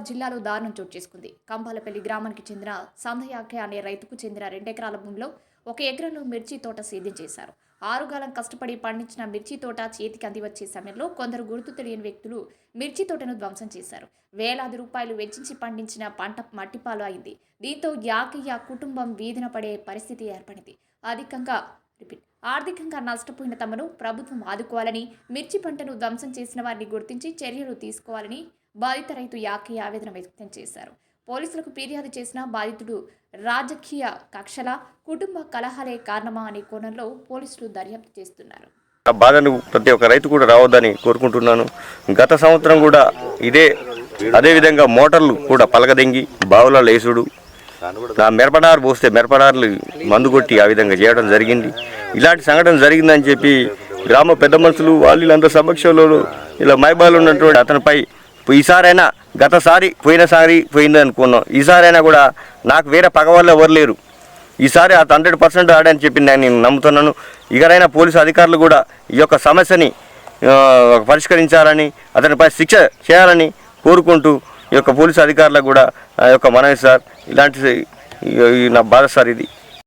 మహబూబాబాద్ జిల్లాలో దారుణం చోటు చేసుకుంది. కంబాలపల్లి గ్రామానికి చెందిన సంధయాఖ్య అనే రైతుకు చెందిన రెండెకరాల భూమిలో ఒక ఎకరంలో మిర్చి తోట సేద్యం చేశారు. ఆరుగాలం కష్టపడి పండించిన మిర్చి తోట చేతికి అందివచ్చే సమయంలో కొందరు గుర్తు తెలియని వ్యక్తులు మిర్చి తోటను ధ్వంసం చేశారు. వేలాది రూపాయలు వెచ్చించి పండించిన పంట మట్టిపాలు అయింది. దీంతో యాకయ్య కుటుంబం వీధిన పడే పరిస్థితి ఏర్పడింది. అధికంగా రిపీట్ ఆర్థికంగా నష్టపోయిన తమను ప్రభుత్వం ఆదుకోవాలని మిర్చి పంటను ధ్వంసం చేసిన వారిని గుర్తించి చర్యలు తీసుకోవాలని బాధిత రైతు యాకయ్య ఆవేదన వ్యక్తం చేశారు. పోలీసులకు ఫిర్యాదు చేసిన బాధితుడు రాజకీయ కక్షల కుటుంబ కలహాలే కారణమా అనే కోణంలో పోలీసులు దర్యాప్తు చేస్తున్నారు. ఆ బాధను ప్రతి ఒక్క రైతు కూడా రావద్దని కోరుకుంటున్నాను. గత సంవత్సరం కూడా ఇదే అదేవిధంగా మోటార్లు కూడా పలకదెంగి బావుల లేసుడు నా మిరపడారు పోస్తే మిరపడారులు మందు కొట్టి ఆ విధంగా చేయడం జరిగింది. ఇలాంటి సంఘటన జరిగిందని చెప్పి గ్రామ పెద్ద మనుషులు వాళ్ళు వీళ్ళందరూ సమక్షంలో ఇలా మైబాలు ఉన్నటువంటి అతనిపై ఈసారైనా గతసారి పోయినసారి పోయింది అనుకున్నాం. ఈసారైనా కూడా నాకు వేరే పగవాళ్ళు ఎవరు లేరు. ఈసారి అది హండ్రెడ్ పర్సెంట్ ఆడని చెప్పి నేను నమ్ముతున్నాను. ఇకనైనా పోలీసు అధికారులు కూడా ఈ యొక్క సమస్యని పరిష్కరించాలని అతనిపై శిక్ష చేయాలని కోరుకుంటూ ఈ యొక్క పోలీసు అధికారులకు కూడా ఆ యొక్క మనవి సార్ ఇలాంటి ఈ- నా బాధ సార్ ఇది.